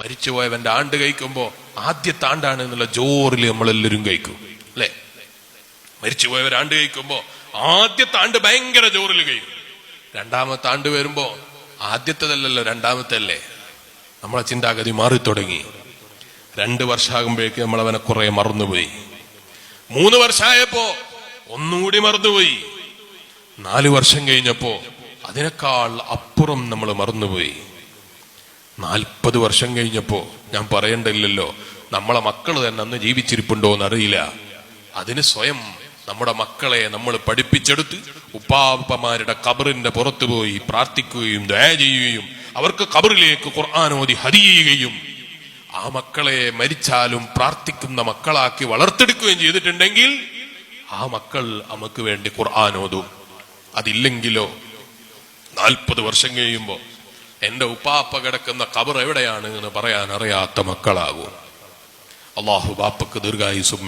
മരിച്ചുപോയവന്റെ ആണ്ട് കഴിക്കുമ്പോ ആദ്യത്തെ ആണ്ടാണ് എന്നുള്ള ജോറിൽ നമ്മളെല്ലാവരും കഴിക്കും അല്ലെ? മരിച്ചുപോയവർ ആണ്ട് കഴിക്കുമ്പോ ആദ്യത്തെ ആണ്ട് ഭയങ്കര ജോറിൽ കഴിക്കും. രണ്ടാമത്തെ ആണ്ട് വരുമ്പോ ആദ്യത്തേതല്ലല്ലോ രണ്ടാമത്തെ അല്ലേ നമ്മളെ ചിന്താഗതി മാറി തുടങ്ങി രണ്ട് വർഷമാകുമ്പോഴേക്ക് നമ്മൾ അവനെ കുറെ മറന്നുപോയി. മൂന്ന് വർഷമായപ്പോ ഒന്നുകൂടി മറന്നുപോയി. നാല് വർഷം കഴിഞ്ഞപ്പോ അതിനേക്കാൾ അപ്പുറം നമ്മൾ മറന്നുപോയി. നാൽപ്പത് വർഷം കഴിഞ്ഞപ്പോ ഞാൻ പറയണ്ടില്ലല്ലോ നമ്മളെ മക്കൾ തന്നെ അന്ന് ജീവിച്ചിരിപ്പുണ്ടോ എന്നറിയില്ല. അതിന് സ്വയം നമ്മുടെ മക്കളെ നമ്മൾ പഠിപ്പിച്ചെടുത്ത് ഉപ്പാപ്പമാരുടെ കബറിന്റെ പുറത്തു പോയി പ്രാർത്ഥിക്കുകയും ദയ ചെയ്യുകയും അവർക്ക് കബറിലേക്ക് ഖുർആാനോദി ഹരിയുകയും ആ മക്കളെ മരിച്ചാലും പ്രാർത്ഥിക്കുന്ന മക്കളാക്കി വളർത്തെടുക്കുകയും ചെയ്തിട്ടുണ്ടെങ്കിൽ ആ മക്കൾ നമുക്ക് വേണ്ടി ഖുർആാനോദും അതില്ലെങ്കിലോ നാൽപ്പത് വർഷം കഴിയുമ്പോ എന്റെ ഉപ്പാപ്പ കിടക്കുന്ന കബർ എവിടെയാണ് എന്ന് പറയാൻ അറിയാത്ത മക്കളാകും. അള്ളാഹു ബാപ്പക്ക് ദീർഘായുസും